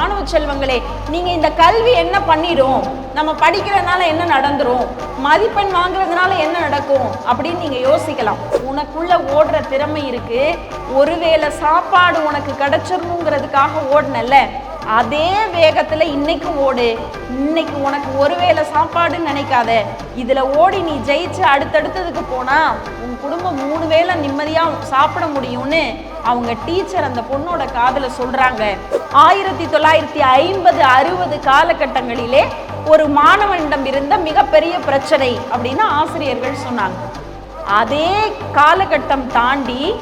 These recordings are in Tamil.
மாணவ செல்வங்களே நீங்க இந்த கல்வி என்ன பண்ணிடும் நம்ம படிக்கிறதுனால என்ன நடந்துரும்? மதிப்பெண் வாங்குறதுனால என்ன நடக்கும்? அப்படின்னு நீங்க யோசிக்கலாம். உனக்குள்ள ஓடுற திறமை இருக்கு. ஒருவேளை சாப்பாடு உனக்கு கிடைச்சிடணுங்கிறதுக்காக ஓடுனல்ல அதே வேகத்துல இன்னைக்கும் ஓடு. இன்னைக்கு உனக்கு ஒருவேளை சாப்பாடுன்னு நினைக்காத. இதுல ஓடி நீ ஜெயிச்சு அடுத்தடுத்ததுக்கு போனா உன் குடும்பம் மூணு வேளை நிம்மதியா சாப்பிட முடியும்னு அவங்க டீச்சர் அந்த பொண்ணோட காதல சொல்றாங்க. ஆயிரத்தி தொள்ளாயிரத்தி ஐம்பது அறுபது காலகட்டங்களிலே ஒரு மாணவனிடம் இருந்த மிகப்பெரிய பிரச்சனை அப்படின்னு ஆசிரியர்கள் சொன்னாங்க. அதே காலகட்டம் தாண்டி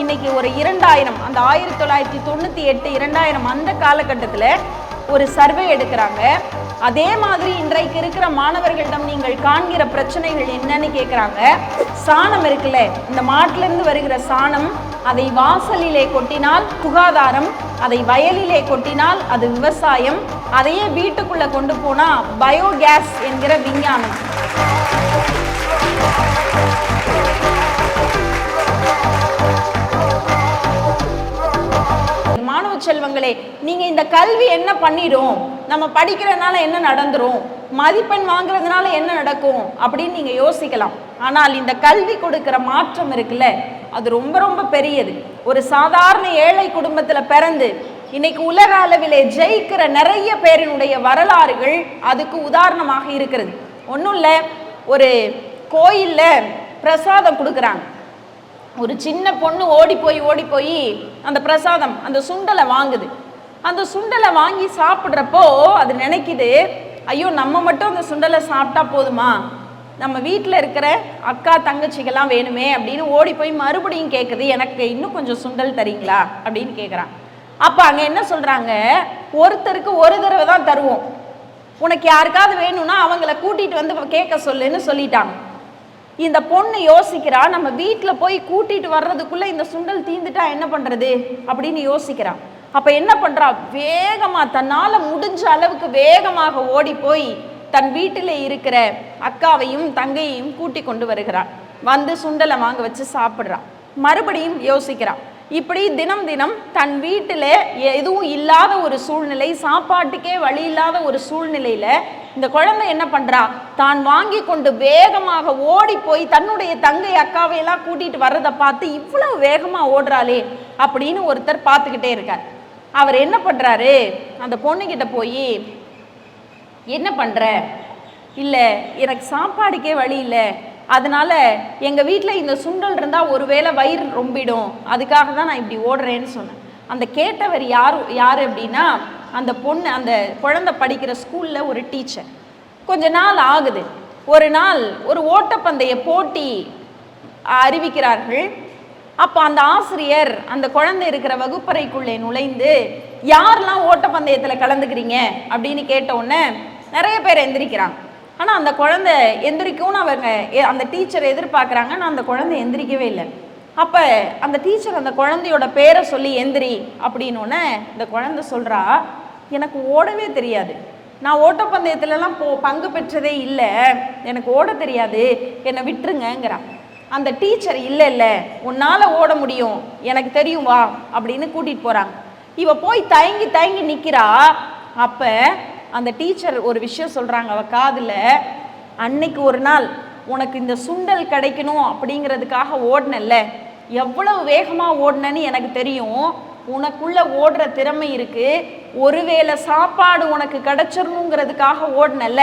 இன்னைக்கு ஒரு இரண்டாயிரம் அந்த ஆயிரத்தி தொள்ளாயிரத்தி தொண்ணூற்றி எட்டு இரண்டாயிரம் அந்த காலகட்டத்தில் ஒரு சர்வே எடுக்கிறாங்க. அதே மாதிரி இன்றைக்கு இருக்கிற மாணவர்களிடம் நீங்கள் காண்கிற பிரச்சனைகள் என்னன்னு கேட்குறாங்க சாணம் இருக்குல்ல இந்த மாட்டிலிருந்து வருகிற சாணம் அதை வாசலிலே கொட்டினால் சுகாதாரம் அதை வயலிலே கொட்டினால் அது விவசாயம் அதையே வீட்டுக்குள்ள கொண்டு போனா பயோகேஸ் என்கிற விஞ்ஞானம். மாணவ செல்வங்களே நீங்கள் இந்த கல்வி என்ன பண்ணிடும் நம்ம படிக்கிறதுனால என்ன நடந்துரும்? மதிப்பெண் வாங்குறதுனால என்ன நடக்கும்? அப்படின்னு நீங்கள் யோசிக்கலாம். ஆனால் இந்த கல்வி கொடுக்குற மாற்றம் இருக்குல்ல அது ரொம்ப ரொம்ப பெரியது. ஒரு சாதாரண ஏழை குடும்பத்தில் பிறந்து இன்னைக்கு உலக அளவிலே ஜெயிக்கிற நிறைய பேரினுடைய வரலாறுகள் அதுக்கு உதாரணமாக இருக்கிறது. ஒன்றும் இல்லை ஒரு கோயில்ல பிரசாதம் கொடுக்குறாங்க. ஒரு சின்ன பொண்ணு ஓடி போய் ஓடி போய் அந்த பிரசாதம் அந்த சுண்டலை வாங்குது. அந்த சுண்டலை வாங்கி சாப்பிட்றப்போ அது நினைக்குது ஐயோ நம்ம மட்டும் அந்த சுண்டலை சாப்பிட்டா போதுமா? நம்ம வீட்டில் இருக்கிற அக்கா தங்கச்சிகள்லாம் வேணுமே அப்படின்னு ஓடி போய் மறுபடியும் கேட்குது எனக்கு இன்னும் கொஞ்சம் சுண்டல் தரீங்களா? அப்படின்னு கேட்குறான் அப்போ அங்கே என்ன சொல்கிறாங்க ஒருத்தருக்கு ஒரு தடவை தான் தருவோம். உனக்கு யாருக்காவது வேணும்னா அவங்கள கூட்டிகிட்டு வந்து கேட்க சொல்லுன்னு சொல்லிட்டாங்க. இந்த பொண்ணு யோசிக்கிறா நம்ம வீட்டில் போய் கூட்டிட்டு வர்றதுக்குள்ள இந்த சுண்டல் தீந்துட்டா என்ன பண்றது அப்படின்னு யோசிக்கிறா. அப்ப என்ன பண்றா? வேகமா தன்னால முடிஞ்ச அளவுக்கு வேகமாக ஓடி போய் தன் வீட்டில் இருக்கிற அக்காவையும் தங்கையையும் கூட்டி கொண்டு வருகிறாள் வந்து சுண்டலை வாங்க வச்சு சாப்பிட்றான் மறுபடியும் யோசிக்கிறான் இப்படி தினம் தினம் தன் வீட்டில் எதுவும் இல்லாத ஒரு சூழ்நிலை சாப்பாட்டுக்கே வழி இல்லாத ஒரு சூழ்நிலையில இந்த குழந்தை என்ன பண்றா? தான் வாங்கி கொண்டு வேகமாக ஓடி போய் தன்னுடைய தங்கை அக்காவை எல்லாம் கூட்டிட்டு வர்றதை பார்த்து இவ்வளவு வேகமா ஓடுறாளே அப்படின்னு ஒருத்தர் பார்த்துக்கிட்டே இருக்கார். அவர் என்ன பண்றாரு? அந்த பொண்ணுக்கிட்ட போய் என்ன பண்ற? இல்லை எனக்கு சாப்பாடுக்கே வழி இல்லை. அதனால எங்கள் வீட்டில் இந்த சுண்டல் இருந்தால் ஒருவேளை வயிறு ரொம்பிடும். அதுக்காக தான் நான் இப்படி ஓடுறேன்னு சொன்னேன். அந்த கேட்டவர் யார் யார் அப்படின்னா அந்த பொண்ணு அந்த குழந்தை படிக்கிற ஸ்கூலில் ஒரு டீச்சர் கொஞ்ச நாள் ஆகுது. ஒரு நாள் ஒரு ஓட்டப்பந்தய போட்டி அறிவிக்கிறார்கள். அப்போ அந்த ஆசிரியர் அந்த குழந்தை இருக்கிற வகுப்பறைக்குள்ளே நுழைந்து யாரெல்லாம் ஓட்டப்பந்தயத்தில் கலந்துக்கிறீங்க? அப்படின்னு கேட்டவுடனே நிறைய பேர் எந்திரிக்கிறாங்க. ஆனால் அந்த குழந்தை எந்திரிக்கும்னு அவங்க அந்த டீச்சர் எதிர்பார்க்குறாங்க. ஆனால் அந்த குழந்தை எந்திரிக்கவே இல்லை. அப்போ அந்த டீச்சர் அந்த குழந்தையோட பேரை சொல்லி எந்திரி அப்படின்னோடனே இந்த குழந்தை சொல்கிறா எனக்கு ஓடவே தெரியாது. நான் ஓட்டப்பந்தயத்துலலாம் போ பங்கு பெற்றதே இல்லை. எனக்கு ஓட தெரியாது. என்னை விட்டுருங்கங்கிறா. அந்த டீச்சர் இல்லை இல்லை உன்னால் ஓட முடியும். எனக்கு தெரியும் வா அப்படின்னு கூட்டிகிட்டு போகிறாங்க இவ போய் தயங்கி தயங்கி நிற்கிறா அப்போ அந்த டீச்சர் ஒரு விஷயம் சொல்கிறாங்க அவள் காதில் அன்னைக்கு ஒரு நாள் உனக்கு இந்த சுண்டல் கிடைக்கணும் அப்படிங்கிறதுக்காக ஓடினல்ல. எவ்வளவு வேகமாக ஓடினன்னு எனக்கு தெரியும். உனக்குள்ள ஓடுற திறமை இருக்கு. ஒருவேளை சாப்பாடு உனக்கு கிடைச்சிடணுங்கிறதுக்காக ஓடினல்ல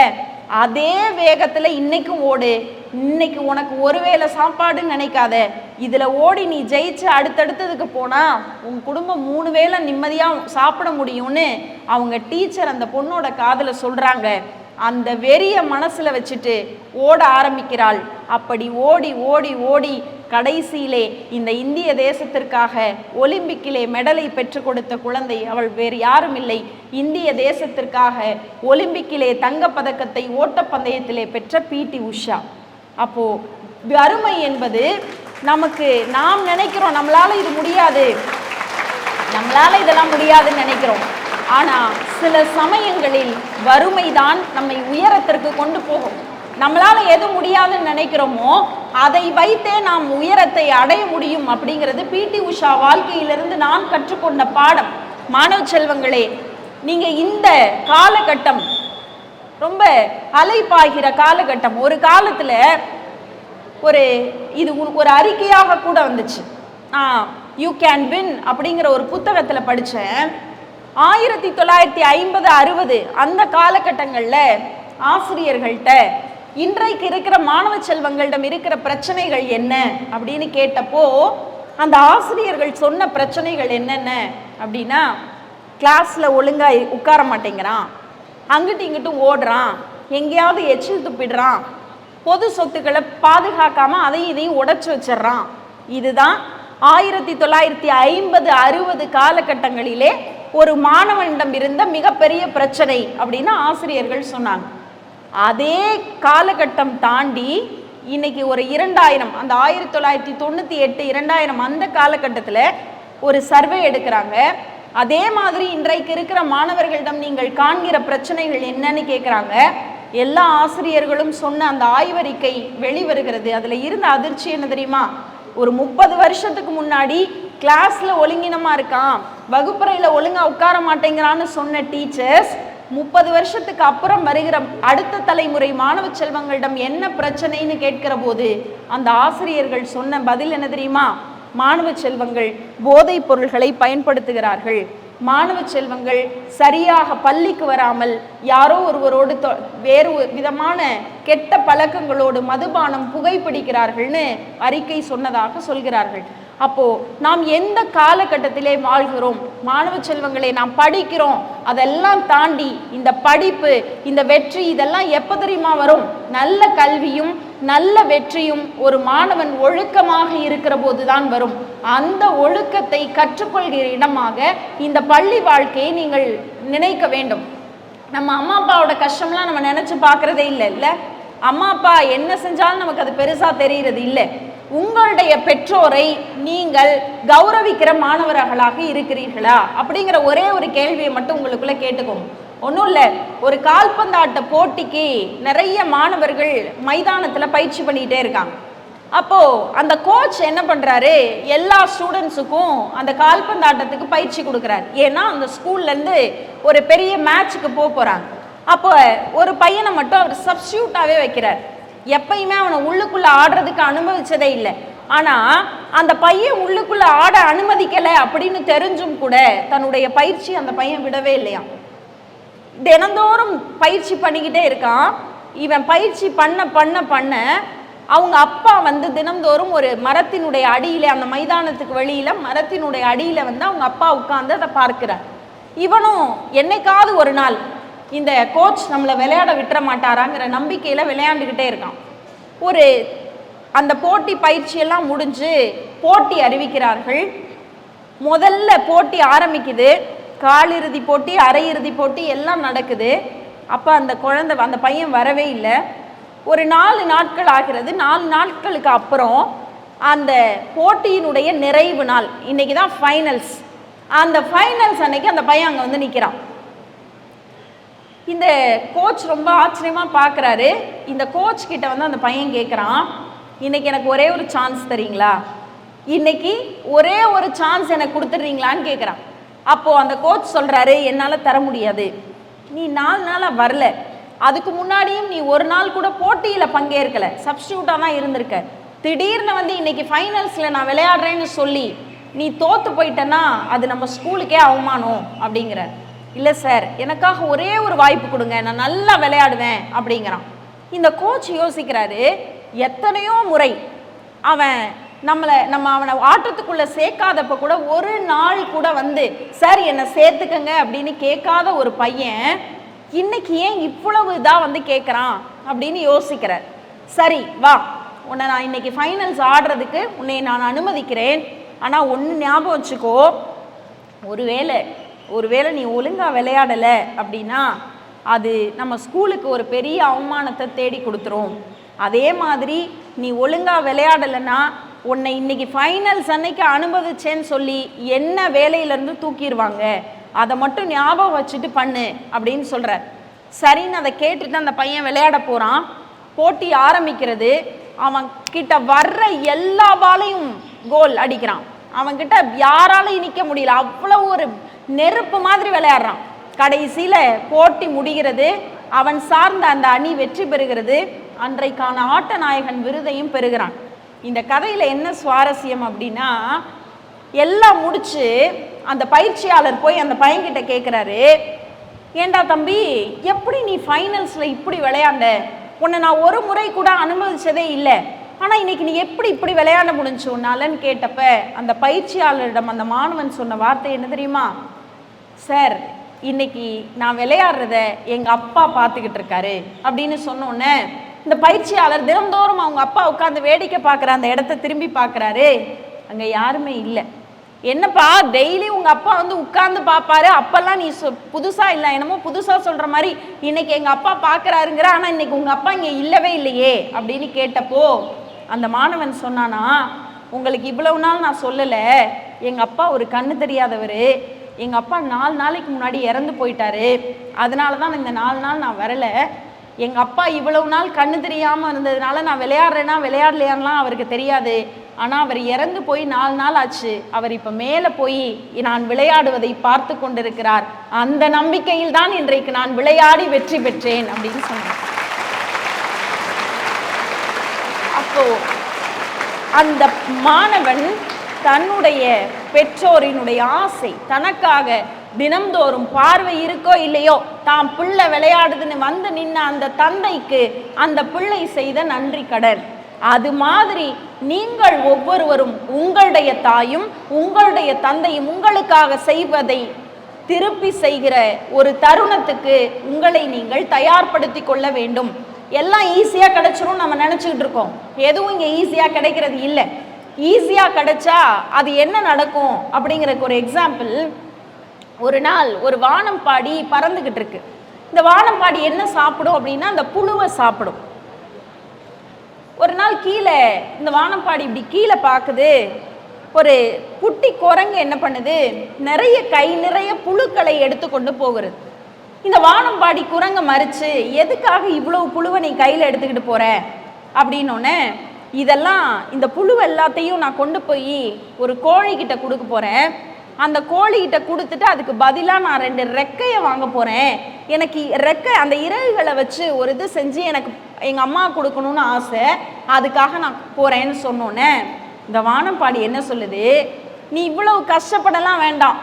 அதே வேகத்துல இன்னைக்கும் ஓடு. இன்னைக்கு உனக்கு ஒருவேளை சாப்பாடுன்னு நினைக்காத. இதுல ஓடி நீ ஜெயிச்சு அடுத்தடுத்ததுக்கு போனா உன் குடும்பம் மூணு வேளை நிம்மதியா சாப்பிட முடியும்னு அவங்க டீச்சர் அந்த பொண்ணோட காதில் சொல்றாங்க. அந்த வெறிய மனசுல வச்சுட்டு ஓட ஆரம்பிக்கிறாள். அப்படி ஓடி ஓடி ஓடி கடைசியிலே இந்த இந்திய தேசத்திற்காக ஒலிம்பிக்கிலே மெடலை பெற்றுக் கொடுத்த குழந்தை அவள் வேறு யாரும் இல்லை. இந்திய தேசத்திற்காக ஒலிம்பிக்கிலே தங்கப்பதக்கத்தை ஓட்டப்பந்தயத்திலே பெற்ற பிடி உஷா. அப்போ வறுமை என்பது நமக்கு நாம் நினைக்கிறோம் நம்மளால இது முடியாது. நம்மளால இதெல்லாம் முடியாதுன்னு நினைக்கிறோம். ஆனா சில சமயங்களில் வறுமைதான் நம்மை உயரத்திற்கு கொண்டு போகும். நம்மளால எது முடியாதுன்னு நினைக்கிறோமோ அதை வைத்தே நாம் உயரத்தை அடைய முடியும் அப்படிங்கிறது பிடி உஷா வாழ்க்கையிலிருந்து நான் கற்றுக்கொண்ட பாடம். மாணவ செல்வங்களே நீங்க இந்த காலகட்டம் ரொம்ப அலைப்பாகிற காலகட்டம் ஒரு காலத்துல ஒரு இது ஒரு அறிக்கையாக கூட வந்துச்சு. யூ கேன் வின் அப்படிங்கிற ஒரு புத்தகத்தில் படித்தேன் ஆயிரத்தி தொள்ளாயிரத்தி ஐம்பது அறுபது அந்த காலகட்டங்களில் ஆசிரியர்கள்ட்ட இன்றைக்கு இருக்கிற மாணவ செல்வங்களிடம் இருக்கிற பிரச்சனைகள் என்ன அப்படின்னு கேட்டப்போ அந்த ஆசிரியர்கள் சொன்ன பிரச்சனைகள் என்னென்ன அப்படின்னா கிளாஸில் ஒழுங்காக உட்கார மாட்டேங்கிறான். அங்கிட்டு இங்கிட்டும் ஓடுறான். எங்கேயாவது எச்சில் துப்பிடுறான். பொது சொத்துக்களை பாதுகாக்காமல் அதையும் இதையும் உடச்சி வச்சிடுறான். இதுதான் ஆயிரத்தி தொள்ளாயிரத்தி ஐம்பது அறுபது காலகட்டங்களிலே ஒரு மாணவனிடம் இருந்த மிகப்பெரிய பிரச்சனை அப்படின்னு ஆசிரியர்கள் சொன்னாங்க. அதே காலகட்டம் தாண்டி இன்னைக்கு ஒரு இரண்டாயிரம் அந்த ஆயிரத்தி தொள்ளாயிரத்தி தொண்ணூற்றி எட்டு இரண்டாயிரம் அந்த காலகட்டத்தில் ஒரு சர்வே எடுக்கிறாங்க. அதே மாதிரி இன்றைக்கு இருக்கிற மாணவர்களிடம் நீங்கள் காண்கிற பிரச்சனைகள் என்னன்னு கேட்குறாங்க எல்லா ஆசிரியர்களும் சொன்ன அந்த ஆய்வறிக்கை வெளிவருகிறது. அதில் இருந்த அதிர்ச்சி என்ன தெரியுமா? ஒரு முப்பது வருஷத்துக்கு முன்னாடி கிளாஸில் ஒழுங்கினமாக இருக்கான். வகுப்பறையில் ஒழுங்கா உட்கார மாட்டேங்கிறான்னு சொன்ன டீச்சர்ஸ் முப்பது வருஷத்துக்கு அப்புறம் வருகிற அடுத்த தலைமுறை மாணவ செல்வங்களிடம் என்ன பிரச்சனைன்னு கேட்கிற போது அந்த ஆசிரியர்கள் சொன்ன பதில் என்ன தெரியுமா? மாணவ செல்வங்கள் போதைப் பொருள்களை பயன்படுத்துகிறார்கள். மாணவ செல்வங்கள் சரியாக பள்ளிக்கு வராமல் யாரோ ஒருவரோடு தொ- வேறு ஒரு விதமான கெட்ட பழக்கங்களோடு மதுபானம் புகைப்பிடிக்கிறார்கள்னு அறிக்கை சொன்னதாக சொல்கிறார்கள். அப்போ நாம் எந்த காலகட்டத்திலே வாழ்கிறோம்? மாணவ செல்வங்களை நாம் படிக்கிறோம். அதெல்லாம் தாண்டி இந்த படிப்பு இந்த வெற்றி இதெல்லாம் எப்போ தெரியுமா வரும்? நல்ல கல்வியும் நல்ல வெற்றியும் ஒரு மாணவன் ஒழுக்கமாக இருக்கிற போதுதான் வரும். அந்த ஒழுக்கத்தை கற்றுக்கொள்கிற இடமாக இந்த பள்ளி வாழ்க்கையை நீங்கள் நினைக்க வேண்டும். நம்ம அம்மா அப்பாவோட கஷ்டம்லாம் நம்ம நினைச்சு பார்க்கறதே இல்லை இல்ல அம்மா அப்பா என்ன செஞ்சாலும் நமக்கு அது பெருசா தெரியறது இல்லை. உங்களுடைய பெற்றோரை நீங்கள் கௌரவிக்கிற மாணவர்களாக இருக்கிறீர்களா? அப்படிங்கிற ஒரே ஒரு கேள்வியை மட்டும் உங்களுக்குள்ள கேட்டுக்கோங்க. ஒன்றும் இல்லை. ஒரு கால்பந்தாட்ட போட்டிக்கு நிறைய மாணவர்கள் மைதானத்தில் பயிற்சி பண்ணிக்கிட்டே இருக்காங்க. அப்போ அந்த கோச் என்ன பண்றாரு? எல்லா ஸ்டூடெண்ட்ஸுக்கும் அந்த கால்பந்தாட்டத்துக்கு பயிற்சி கொடுக்குறாரு. ஏன்னா அந்த ஸ்கூல்லேருந்து ஒரு பெரிய மேட்ச்சுக்கு போக போறாங்க. அப்போ ஒரு பையனை மட்டும் அவர் சப்ஸ்டியூட்டாகவே வைக்கிறார். எப்பயுமே அவனை உள்ளுக்குள்ளே ஆடுறதுக்கு அனுமதிச்சதே இல்லை. ஆனால் அந்த பையன் உள்ளுக்குள்ளே ஆட அனுமதிக்கலை அப்படின்னு தெரிஞ்சும் கூட தன்னுடைய பயிற்சி அந்த பையன் விடவே இல்லையா? தினந்தோறும் பயிற்சி பண்ணிக்கிட்டே இருக்கான். இவன் பயிற்சி பண்ண பண்ண பண்ண அவங்க அப்பா வந்து தினந்தோறும் ஒரு மரத்தினுடைய அடியில் அந்த மைதானத்துக்கு வெளியில் மரத்தினுடைய அடியில் வந்து அவங்க அப்பா உட்காந்து அதை பார்க்கிறார். இவனும் என்னைக்காவது ஒரு நாள் இந்த கோச் நம்மளை விளையாட விட்டுற மாட்டாராங்கிற நம்பிக்கையில் விளையாண்டுக்கிட்டே இருக்கான். ஒரு அந்த போட்டி பயிற்சியெல்லாம் முடிஞ்சு போட்டி அறிவிக்கிறார்கள். முதல்ல போட்டி ஆரம்பிக்குது. காலிறுதி போட்டி அரையிறுதி போட்டி எல்லாம் நடக்குது. அப்போ அந்த குழந்தை அந்த பையன் வரவே இல்லை. ஒரு நாலு நாட்கள் ஆகிறது. நாலு நாட்களுக்கு அப்புறம் அந்த போட்டியினுடைய நிறைவு நாள். இன்னைக்கு தான் ஃபைனல்ஸ் அந்த ஃபைனல்ஸ் அன்னைக்கு அந்த பையன் அங்கே வந்து நிற்கிறான் இந்த கோச் ரொம்ப ஆச்சரியமாக பார்க்குறாரு இந்த கோச் கிட்ட வந்து அந்த பையன் கேட்குறான் இன்னைக்கு எனக்கு ஒரே ஒரு சான்ஸ் தரீங்களா? இன்னைக்கு ஒரே ஒரு சான்ஸ் எனக்கு கொடுத்துட்றீங்களான்னு கேட்குறான் அப்போது அந்த கோச் சொல்கிறாரு என்னால் தர முடியாது. நீ நாலு நாளாக வரல. அதுக்கு முன்னாடியும் நீ ஒரு நாள் கூட போட்டியில் பங்கேற்கலை. சப்ஸ்டியூட்டாக தான் இருந்திருக்க. திடீர்னு வந்து இன்னைக்கு ஃபைனல்ஸில் நான் விளையாடுறேன்னு சொல்லி நீ தோற்று போயிட்டேன்னா அது நம்ம ஸ்கூலுக்கே அவமானம் அப்படிங்கிற இல்லை சார் எனக்காக ஒரே ஒரு வாய்ப்பு கொடுங்க நான் நல்லா விளையாடுவேன் அப்படிங்கிறான். இந்த கோச் யோசிக்கிறாரு எத்தனையோ முறை அவன் நம்மளை நம்ம அவனை ஆட்டத்துக்குள்ளே சேர்க்காதப்ப கூட ஒரு நாள் கூட வந்து சார் என்னை சேர்த்துக்கங்க அப்படின்னு கேட்காத ஒரு பையன் இன்னைக்கு ஏன் இவ்வளவு இதாக வந்து கேட்குறான் அப்படின்னு யோசிக்கிறார். சரி வா. உன்னை நான் இன்னைக்கு ஃபைனல்ஸ் ஆடுறதுக்கு உன்னை நான் அனுமதிக்கிறேன். ஆனால் ஒன்று ஞாபகம் வச்சுக்கோ. ஒருவேளை ஒருவேளை நீ ஒழுங்காக விளையாடலை அப்படின்னா அது நம்ம ஸ்கூலுக்கு ஒரு பெரிய அவமானத்தை தேடி கொடுத்துரும். அதே மாதிரி நீ ஒழுங்காக விளையாடலைன்னா உன்னை இன்னைக்கு ஃபைனல்ஸ் அன்னைக்கு அனுபவிச்சேன்னு சொல்லி என்ன வேலையிலேருந்து தூக்கிடுவாங்க? அதை மட்டும் ஞாபகம் வச்சுட்டு பண்ணு அப்படின்னு சொல்கிறார் சரின்னு அதை கேட்டுட்டு அந்த பையன் விளையாட போகிறான் போட்டி ஆரம்பிக்கிறது அவன் கிட்ட வர்ற எல்லா பாலையும் கோல் அடிக்கிறான். அவன்கிட்ட யாராலையும் நிற்க முடியல. அவ்வளோ ஒரு நெருப்பு மாதிரி விளையாடுறான். கடைசியில் போட்டி முடிகிறது. அவன் சார்ந்த அந்த அணி வெற்றி பெறுகிறது. அன்றைக்கான ஆட்ட நாயகன் விருதையும் பெறுகிறான். இந்த கதையில் என்ன சுவாரஸ்யம் அப்படின்னா எல்லாம் முடிச்சு அந்த பயிற்சியாளர் போய் அந்த பையன்கிட்ட கேட்குறாரு ஏண்டா தம்பி எப்படி நீ ஃபைனல்ஸில் இப்படி விளையாண்ட? உன்னை நான் ஒரு முறை கூட அனுமதிச்சதே இல்லை. ஆனால் இன்னைக்கு நீ எப்படி இப்படி விளையாட முடிஞ்சு உன்னாலன்னு கேட்டப்ப அந்த பயிற்சியாளரிடம் அந்த மாணவன் சொன்ன வார்த்தை என்ன தெரியுமா? சார் இன்னைக்கு நான் விளையாடுறத எங்கள் அப்பா பார்த்துக்கிட்டு இருக்காரு அப்படின்னு சொன்னோன்னே இந்த பயிற்சியாளர் தினந்தோறும் அவங்க அப்பா உட்காந்து வேடிக்கை பார்க்குற அந்த இடத்த திரும்பி பார்க்குறாரு. அங்கே யாருமே இல்லை. என்னப்பா டெய்லி உங்கள் அப்பா வந்து உட்காந்து பார்ப்பாரு? அப்பெல்லாம் நீ சொ புதுசாக இல்லை என்னமோ புதுசாக சொல்கிற மாதிரி இன்னைக்கு எங்கள் அப்பா பார்க்குறாருங்கிற ஆனால் இன்னைக்கு உங்கள் அப்பா இங்கே இல்லவே இல்லையே அப்படின்னு கேட்டப்போ அந்த மாணவன் சொன்னானா உங்களுக்கு இவ்வளவு நாள் நான் சொல்லலை. எங்கள் அப்பா ஒரு கண்ணு தெரியாதவர். எங்கள் அப்பா நாலு நாளைக்கு முன்னாடி இறந்து போயிட்டாரு. அதனால தான் இந்த நாலு நாள் நான் வரலை. எங்கள் அப்பா இவ்வளவு நாள் கண்ணு தெரியாமல் இருந்ததுனால நான் விளையாடுறேன்னா விளையாடலையான்லாம் அவருக்கு தெரியாது. ஆனால் அவர் இறந்து போய் நாலு நாள் ஆச்சு. அவர் இப்போ மேலே போய் நான் விளையாடுவதை பார்த்து கொண்டிருக்கிறார். அந்த நம்பிக்கையில் தான் இன்றைக்கு நான் விளையாடி வெற்றி பெற்றேன். அப்படின்னு சொன்னார் அப்போ அந்த மாணவன் தன்னுடைய பெற்றோரினுடைய ஆசை தனக்காக தினம்தோறும் பார்வை இருக்கோ இல்லையோ தாம் பிள்ளை விளையாடுதுன்னு வந்து நின்ன அந்த தந்தைக்கு அந்த பிள்ளை செய்த நன்றி கடன். அது மாதிரி நீங்கள் ஒவ்வொருவரும் உங்களுடைய தாயும் உங்களுடைய தந்தையும் உங்களுக்காக செய்வதை திருப்பி செய்கிற ஒரு தருணத்துக்கு உங்களை நீங்கள் தயார்படுத்தி கொள்ள வேண்டும். எல்லாம் ஈஸியாக கிடைச்சிரும் நம்ம நினச்சிக்கிட்டு இருக்கோம். எதுவும் இங்கே ஈஸியாக கிடைக்கிறது இல்லை. ஈஸியாக கிடைச்சா அது என்ன நடக்கும் அப்படிங்கிறக்கு ஒரு எக்ஸாம்பிள் ஒரு நாள் ஒரு வானம்பாடி பறந்துக்கிட்டு இருக்கு. இந்த வானம்பாடி என்ன சாப்பிடும் அப்படின்னா அந்த புழுவை சாப்பிடும். ஒரு நாள் கீழே இந்த வானம்பாடி இப்படி கீழே பார்க்குது ஒரு குட்டி குரங்கு என்ன பண்ணுது? நிறைய கை நிறைய புழுக்களை எடுத்து கொண்டு போகிறது இந்த வானம்பாடி குரங்க மறிச்சு எதுக்காக இவ்வளவு புழுவை நீ கையில் எடுத்துக்கிட்டு போற? அப்படின்னோடனே இதெல்லாம் இந்த புழு எல்லாத்தையும் நான் கொண்டு போய் ஒரு கோழிக்கிட்ட கொடுக்க போகிறேன் அந்த கோழிக்கிட்ட கொடுத்துட்டு அதுக்கு பதிலாக நான் ரெண்டு ரெக்கையை வாங்க போகிறேன் எனக்கு ரெக்கை அந்த இறகுகளை வச்சு ஒரு இது செஞ்சு எனக்கு எங்கள் அம்மா கொடுக்கணும்னு ஆசை. அதுக்காக நான் போகிறேன்னு சொன்னோன்னே இந்த வானம்பாடி என்ன சொல்லுது? நீ இவ்வளவு கஷ்டப்படலாம் வேண்டாம்.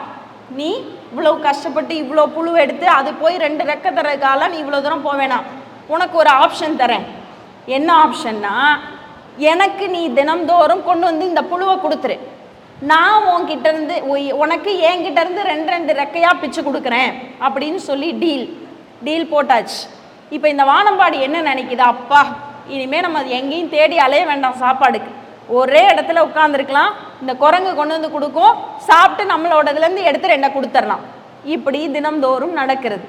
நீ இவ்வளவு கஷ்டப்பட்டு இவ்வளோ புழு எடுத்து அது போய் ரெண்டு ரெக்கை தரக்கால நீ இவ்வளோ தூரம் போக வேணாம். உனக்கு ஒரு ஆப்ஷன் தரேன். என்ன ஆப்ஷன்னா எனக்கு நீ தினம்தோறும் கொண்டு வந்து இந்த புழுவை கொடுத்துரு. நான் உன்கிட்ட இருந்து உனக்கு என்கிட்ட இருந்து ரெண்டு ரெண்டு ரெக்கையா பிச்சு கொடுக்குறேன் அப்படின்னு சொல்லி டீல் டீல் போட்டாச்சு. இப்போ இந்த வானம்பாடி என்ன நினைக்குது? அப்பா இனிமே நம்ம எங்கேயும் தேடி அலைய வேண்டாம் சாப்பாடுக்கு. ஒரே இடத்துல உட்காந்துருக்கலாம் இந்த குரங்கு கொண்டு வந்து கொடுக்கும். சாப்பிட்டு நம்மளோடதுலேருந்து எடுத்து ரெண்டை கொடுத்துடலாம்? இப்படி தினம்தோறும் நடக்கிறது.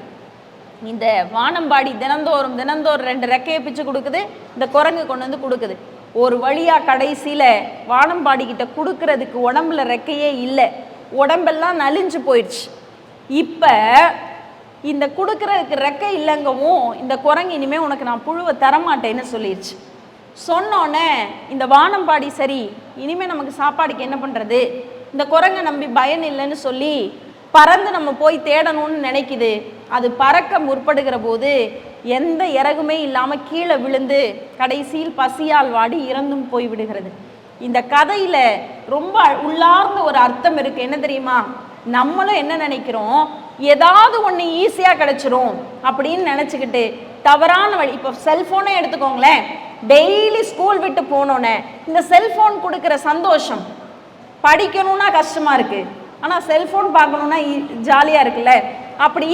இந்த வானம்பாடி தினந்தோறும் தினந்தோறும் ரெண்டு ரெக்கையை பிச்சு கொடுக்குது இந்த குரங்கு கொண்டு வந்து கொடுக்குது. ஒரு வழியாக கடைசியில் வானம்பாடி கிட்ட கொடுக்கறதுக்கு உடம்புல ரெக்கையே இல்லை. உடம்பெல்லாம் நலிஞ்சு போயிடுச்சு. இப்போ இந்த கொடுக்கறதுக்கு ரெக்கை இல்லைங்கவும் இந்த குரங்கு இனிமேல் உனக்கு நான் புழுவை தரமாட்டேன்னு சொல்லிடுச்சு. சொன்னோன்னே இந்த வானம்பாடி சரி இனிமே நமக்கு சாப்பாடுக்கு என்ன பண்றது? இந்த குரங்கை நம்பி பயன் இல்லைன்னு சொல்லி பறந்து நம்ம போய் தேடணும்னு நினைக்குது. அது பறக்க முற்படுகிற போது எந்த இறகுமே இல்லாமல் கீழே விழுந்து கடைசியில் பசியால் வாடி இறந்தும் போய் விடுகிறது. இந்த கதையில ரொம்ப உள்ளார்ந்த ஒரு அர்த்தம் இருக்கு. என்ன தெரியுமா? நம்மளும் என்ன நினைக்கிறோம்? ஏதாவது ஒன்று ஈஸியாக கிடைச்சிரும் அப்படின்னு நினச்சிக்கிட்டு தவறான வழி இப்போ செல்ஃபோனே எடுத்துக்கோங்களேன். டெய்லி ஸ்கூல் விட்டு போனோன்னே இந்த செல்ஃபோன் கொடுக்குற சந்தோஷம் படிக்கணும்னா கஷ்டமாக இருக்குது ஆனால் செல்ஃபோன் பார்க்கணும்னா e, ஜாலியாக இருக்குல்ல? அப்படி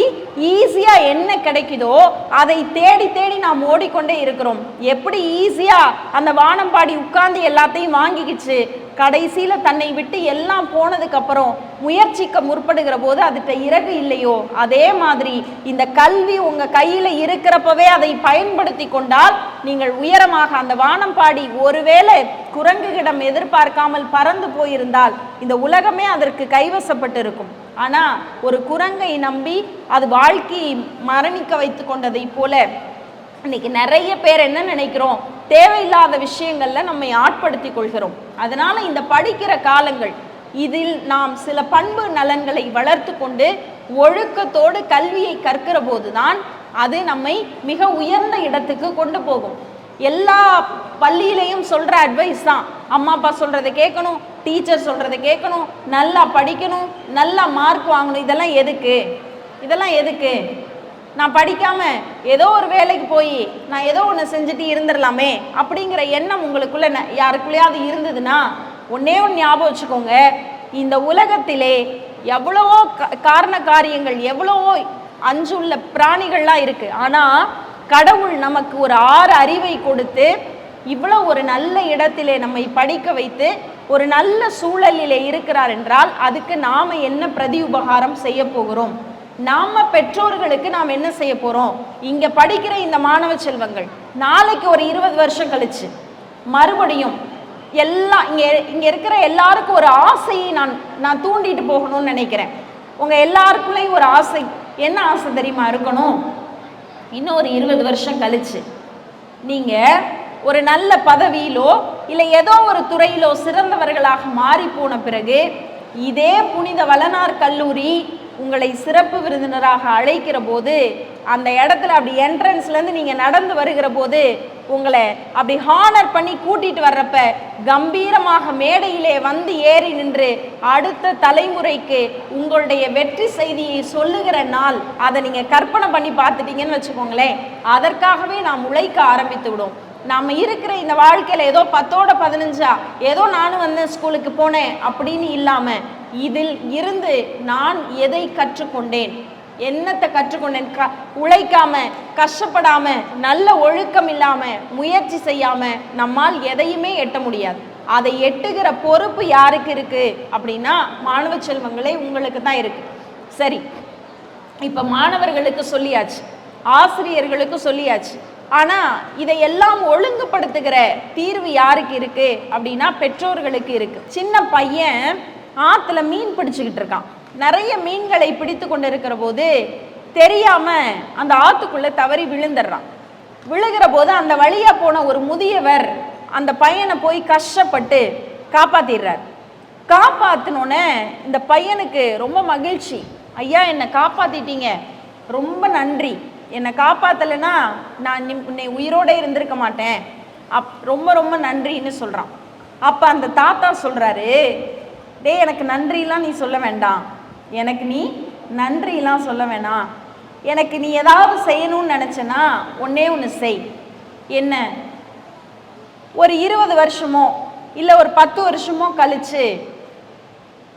ஈஸியாக என்ன கிடைக்குதோ அதை தேடி தேடி நாம் ஓடிக்கொண்டே இருக்கிறோம். எப்படி ஈஸியாக அந்த வானம்பாடி உட்கார்ந்து எல்லாத்தையும் வாங்கிக்கிச்சு கடைசியில் தன்னை விட்டு எல்லாம் போனதுக்கப்புறம் முயற்சிக்க முற்படுகிற போது அதுகிட்ட இறகு இல்லையோ? அதே மாதிரி இந்த கல்வி உங்கள் கையில் இருக்கிறப்பவே அதை பயன்படுத்தி கொண்டால் நீங்கள் உயரமாக அந்த வானம் பாடி ஒருவேளை குரங்குகளிடம் எதிர்பார்க்காமல் பறந்து போயிருந்தால் இந்த உலகமே அதற்கு கைவசப்பட்டு இருக்கும் ஒரு குரங்கை நம்பி அது வாழ்க்கையை மரணிக்க வைத்து கொண்டதை போல இன்னைக்கு நிறைய பேர் என்ன நினைக்கிறோம்? தேவையில்லாத விஷயங்களில் நம்மை ஆட்படுத்தி கொள்கிறோம். அதனால் இந்த படிக்கிற காலங்கள் இதில் நாம் சில பண்பு நலன்களை வளர்த்து கொண்டு ஒழுக்கத்தோடு கல்வியை கற்கிற போதுதான் அது நம்மை மிக உயர்ந்த இடத்துக்கு கொண்டு போகும். எல்லா பள்ளியிலையும் சொல்கிற அட்வைஸ் தான். அம்மா அப்பா சொல்கிறத கேட்கணும் டீச்சர் சொல்கிறத கேட்கணும் நல்லா படிக்கணும் நல்லா மார்க் வாங்கணும். இதெல்லாம் எதுக்கு? இதெல்லாம் எதுக்கு? நான் படிக்காம ஏதோ ஒரு வேலைக்கு போய் நான் ஏதோ ஒன்று செஞ்சுட்டு இருந்துடலாமே அப்படிங்கிற எண்ணம் உங்களுக்குள்ள யாருக்குள்ளேயாவது இருந்ததுன்னா ஒன்னே ஒன்று ஞாபகம் வச்சுக்கோங்க. இந்த உலகத்திலே எவ்வளவோ க- காரண காரியங்கள் எவ்வளவோ அஞ்சுள்ள பிராணிகள்லாம் இருக்கு. ஆனா கடவுள் நமக்கு ஒரு ஆறு அறிவை கொடுத்து இவ்வளோ ஒரு நல்ல இடத்திலே நம்மை படிக்க வைத்து ஒரு நல்ல சூழலிலே இருக்கிறார் என்றால் அதுக்கு நாம என்ன பிரதி உபகாரம் செய்ய போகிறோம்? நாம பெற்றோர்களுக்கு நாம் என்ன செய்ய போறோம்? இங்க படிக்கிற இந்த மாணவ செல்வங்கள் நாளைக்கு ஒரு இருபது வருஷம் கழிச்சு மறுபடியும் எல்லாம் இங்க இங்க இருக்கிற எல்லாருக்கும் ஒரு ஆசையை நான் நான் தூண்டிட்டு போகணும்னு நினைக்கிறேன். உங்க எல்லாருக்குள்ளேயும் ஒரு ஆசை. என்ன ஆசை தெரியுமா? இருக்கணும். இன்னும் ஒரு இருபது வருஷம் கழிச்சு நீங்க ஒரு நல்ல பதவியிலோ இல்லை ஏதோ ஒரு துறையிலோ சிறந்தவர்களாக மாறி போன பிறகு இதே புனித வளனார் கல்லூரி உங்களை சிறப்பு விருந்தினராக அழைக்கிற போது அந்த இடத்துல அப்படி என்ட்ரன்ஸ்லேருந்து நீங்கள் நடந்து வருகிற போது உங்களை அப்படி ஹானர் பண்ணி கூட்டிட்டு வர்றப்ப கம்பீரமாக மேடையிலே வந்து ஏறி நின்று அடுத்த தலைமுறைக்கு உங்களுடைய வெற்றி செய்தியை சொல்லுகிற நாள் அதை நீங்கள் கற்பனை பண்ணி பார்த்துட்டீங்கன்னு வச்சுக்கோங்களேன். அதற்காகவே நாம் உழைக்க ஆரம்பித்து விடும். நம்ம இருக்கிற இந்த வாழ்க்கையில் ஏதோ பத்தோட பதினஞ்சா ஏதோ நானும் வந்து ஸ்கூலுக்கு போனேன் அப்படின்னு இல்லாமல் இதில் இருந்து நான் எதை கற்றுக்கொண்டேன்? என்னத்தை கற்றுக்கொண்டேன்? க உழைக்காம கஷ்டப்படாம நல்ல ஒழுக்கம் இல்லாம முயற்சி செய்யாம நம்மால் எதையுமே எட்ட முடியாது. அதை எட்டுகிற பொறுப்பு யாருக்கு இருக்கு? அப்படின்னா மாணவ செல்வங்களே உங்களுக்கு தான் இருக்கு. சரி இப்ப மாணவர்களுக்கு சொல்லியாச்சு ஆசிரியர்களுக்கு சொல்லியாச்சு. ஆனா இதையெல்லாம் ஒழுங்குபடுத்துகிற தீர்வு யாருக்கு இருக்கு? அப்படின்னா பெற்றோர்களுக்கு இருக்கு. சின்ன பையன் ஆற்றுல மீன் பிடிச்சிக்கிட்டு இருக்கான். நிறைய மீன்களை பிடித்து கொண்டு இருக்கிற போது தெரியாமல் அந்த ஆற்றுக்குள்ளே தவறி விழுந்துடுறான். விழுகிற போது அந்த வழியா போன ஒரு முதியவர் அந்த பையனை போய் கஷ்டப்பட்டு காப்பாத்திடுறார். காப்பாற்றினோன்னே இந்த பையனுக்கு ரொம்ப மகிழ்ச்சி. ஐயா என்னை காப்பாத்திட்டீங்க. ரொம்ப நன்றி. என்னை காப்பாத்தலைன்னா நான் உன்னை உயிரோடே இருந்திருக்க மாட்டேன். அப் ரொம்ப ரொம்ப நன்றின்னு சொல்கிறான் அப்போ அந்த தாத்தா சொல்கிறாரு டே எனக்கு நன்றிலாம் நீ சொல்ல வேண்டாம். எனக்கு நீ நன்றிலாம் சொல்ல வேணாம். எனக்கு நீ ஏதாவது செய்யணும்னு நினச்சேன்னா ஒன்றே ஒன்று செய். என்ன? ஒரு இருபது வருஷமோ இல்லை ஒரு பத்து வருஷமோ கழிச்சு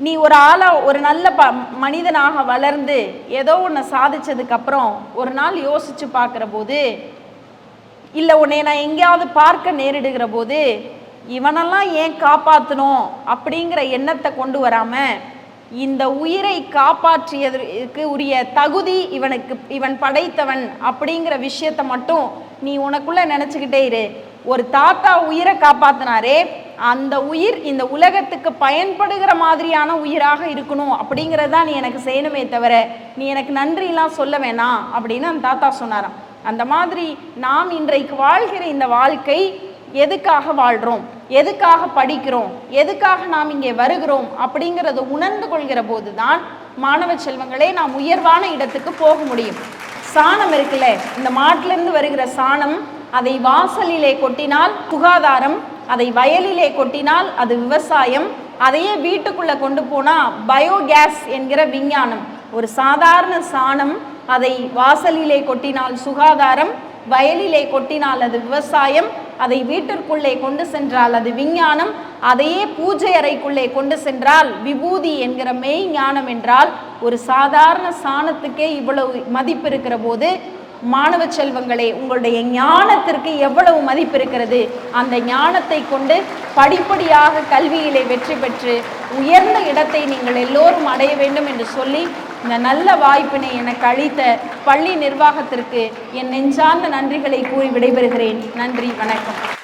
நீ ஒரு ஆளாக ஒரு நல்ல ப மனிதனாக வளர்ந்து ஏதோ ஒன்று சாதிச்சதுக்கப்புறம் ஒரு நாள் யோசிச்சு பார்க்குற போது இல்லை உன்னை நான் எங்கேயாவது பார்க்க நேரிடுகிற போது இவனெல்லாம் ஏன் காப்பாற்றணும் அப்படிங்கிற எண்ணத்தை கொண்டு வராமல் இந்த உயிரை காப்பாற்றியதற்கு உரிய தகுதி இவனுக்கு இவன் படைத்தவன் அப்படிங்கிற விஷயத்தை மட்டும் நீ உனக்குள்ள நினச்சிக்கிட்டே இரு. ஒரு தாத்தா உயிரை காப்பாத்தினாரே அந்த உயிர் இந்த உலகத்துக்கு பயன்படுகிற மாதிரியான உயிராக இருக்கணும் அப்படிங்கிறது தான் நீ எனக்கு செய்யணுமே தவிர நீ எனக்கு நன்றிலாம் சொல்ல வேணாம் அப்படின்னு அந்த தாத்தா சொன்னாராம். அந்த மாதிரி நாம் இன்றைக்கு வாழ்கிற இந்த வாழ்க்கை எதுக்காக வாழ்கிறோம் எதுக்காக படிக்கிறோம்? எதுக்காக நாம் இங்கே வருகிறோம்? அப்படிங்கிறத உணர்ந்து கொள்கிற போது தான் மாணவ செல்வங்களே நாம் உயர்வான இடத்துக்கு போக முடியும். சாணம் இருக்குல்ல? இந்த மாட்டிலிருந்து வருகிற சாணம் அதை வாசலிலே கொட்டினால் சுகாதாரம் அதை வயலிலே கொட்டினால் அது விவசாயம் அதையே வீட்டுக்குள்ளே கொண்டு போனால் பயோகேஸ் என்கிற விஞ்ஞானம். ஒரு சாதாரண சாணம் அதை வாசலிலே கொட்டினால் சுகாதாரம் வயலிலே கொட்டினால் அது விவசாயம் அதை வீட்டிற்குள்ளே கொண்டு சென்றால் அது விஞ்ஞானம் அதையே பூஜை அறைக்குள்ளே கொண்டு சென்றால் விபூதி என்கிற மெய் ஞானம் என்றால் ஒரு சாதாரண சாணத்துக்கே இவ்வளவு மதிப்பு இருக்கிற போது மாணவ செல்வங்களே உங்களுடைய ஞானத்திற்கு எவ்வளவு மதிப்பு இருக்கிறது? அந்த ஞானத்தை கொண்டு படிப்படியாக கல்வியிலே வெற்றி பெற்று உயர்ந்த இடத்தை நீங்கள் எல்லோரும் அடைய வேண்டும் என்று சொல்லி இந்த நல்ல வாய்ப்பினை எனக்கு அளித்த பள்ளி நிர்வாகத்திற்கு என் நெஞ்சார்ந்த நன்றிகளை கூறி விடைபெறுகிறேன். நன்றி வணக்கம்.